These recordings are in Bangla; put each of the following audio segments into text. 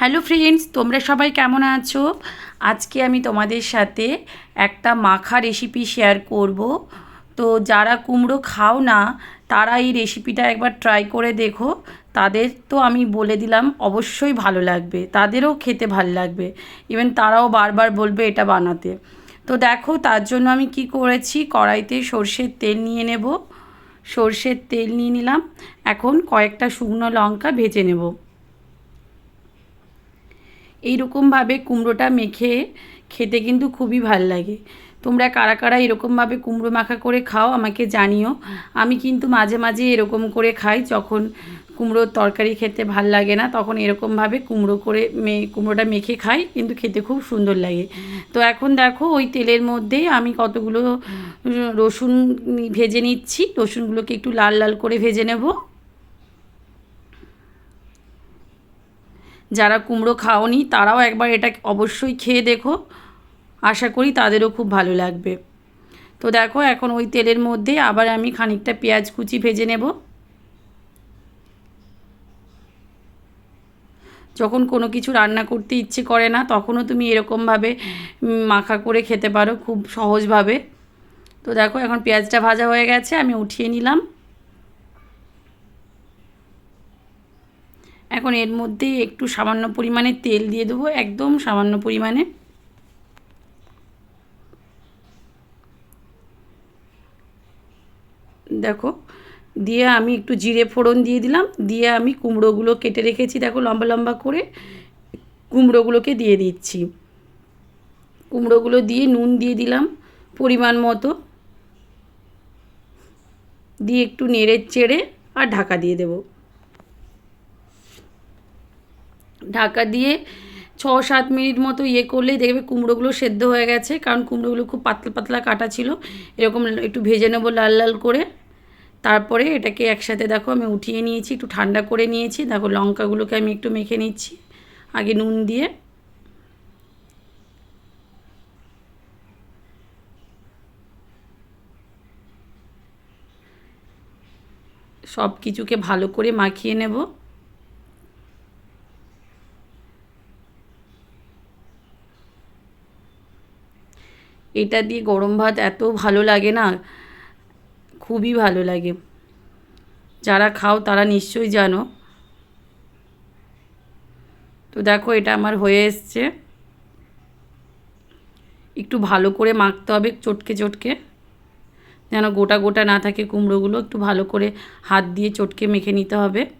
হ্যালো ফ্রেন্ডস, তোমরা সবাই কেমন আছো? আজকে আমি তোমাদের সাথে একটা মাখা রেসিপি শেয়ার করব। তো যারা কুমড়ো খাও না, তারা এই রেসিপিটা একবার ট্রাই করে দেখো। তাদের তো আমি বলে দিলাম, অবশ্যই ভালো লাগবে। তাদেরও খেতে ভালো লাগবে। ইভেন তারাও বারবার বলবে এটা বানাতে। তো দেখো, তার জন্য আমি কি করেছি? কড়াইতে সর্ষের তেল নিয়ে নেব। সর্ষের তেল নিয়ে নিলাম। এখন কয়েকটা শুকনো লঙ্কা ভেজে নেব। এইরকমভাবে কুমড়োটা মেখে খেতে কিন্তু খুবই ভালো লাগে। তোমরা কারা কারা এরকমভাবে কুমড়ো মাখা করে খাও আমাকে জানিও। আমি কিন্তু মাঝে মাঝে এরকম করে খাই যখন কুমড়োর তরকারি খেতে ভালো লাগে না, তখন এরকমভাবে কুমড়ো করে মে, কুমড়োটা মেখে খাই কিন্তু খেতে খুব সুন্দর লাগে। তো এখন দেখো ওই তেলের মধ্যেই আমি কতগুলো রসুন ভেজে নিচ্ছি। রসুনগুলোকে একটু লাল লাল করে ভেজে নেব। যারা কুমড়ো খাওনি, তারাও একবার এটা অবশ্যই খেয়ে দেখো। আশা করি তাদেরও খুব ভালো লাগবে। তো দেখো, এখন ওই তেলের মধ্যে আবার আমি খানিকটা পেঁয়াজ কুচি ভেজে নেব। যখন কোনো কিছু রান্না করতে ইচ্ছে করে না, তখনও তুমি এরকমভাবে মাখা করে খেতে পারো খুব সহজভাবে। তো দেখো, এখন পেঁয়াজটা ভাজা হয়ে গেছে, আমি উঠিয়ে নিলাম। এখন এর মধ্যে একটু সামান্য পরিমাণে তেল দিয়ে দেবো, একদম সামান্য পরিমাণে। দেখো, দিয়ে আমি একটু জিরে ফোড়ন দিয়ে দিলাম, দিয়ে আমি কুমড়োগুলো কেটে রেখেছি, দেখো লম্বা লম্বা করে কুমড়োগুলোকে দিয়ে দিচ্ছি। কুমড়োগুলো দিয়ে নুন দিয়ে দিলাম পরিমাণ মতো। দিয়ে একটু নেড়ে চেড়ে আর ঢাকা দিয়ে দেবো। ঢাকা দিয়ে ছ সাত মিনিট মতো ইয়ে করলেই দেখবে কুমড়োগুলো সেদ্ধ হয়ে গেছে, কারণ কুমড়োগুলো খুব পাতলা পাতলা কাটা ছিল। এরকম একটু ভেজে নেব লাল লাল করে। তারপরে এটাকে একসাথে দেখো আমি উঠিয়ে নিয়েছি, একটু ঠান্ডা করে নিয়েছি। দেখো লঙ্কাগুলোকে আমি একটু মেখে নিচ্ছি, আগে নুন দিয়ে। সব কিছুকে ভালো করে মাখিয়ে নেব। এটা দিয়ে গরম ভাত এত ভালো লাগে না, খুবই ভালো লাগে। যারা খাও তারা নিশ্চয়ই জানো। তো দেখো এটা আমার হয়ে এসছে। একটু ভালো করে মাখতে হবে চটকে চটকে। যেন গোটা গোটা না থাকে কুমড়োগুলো, একটু ভালো করে হাত দিয়ে চটকে মেখে নিতে হবে।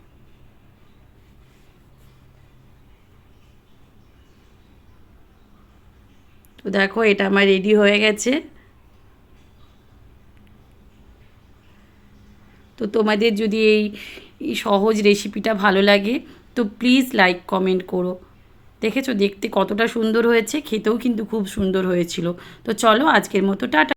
তো দেখো, এটা আমার রেডি হয়ে গেছে। তো তোমাদের যদি এই সহজ রেসিপিটা ভালো লাগে, তো প্লিজ লাইক কমেন্ট করো। দেখেছ, দেখতে কতটা সুন্দর হয়েছে, খেতেও কিন্তু খুব সুন্দর হয়েছিল। তো চলো, আজকের মতো, টাটা।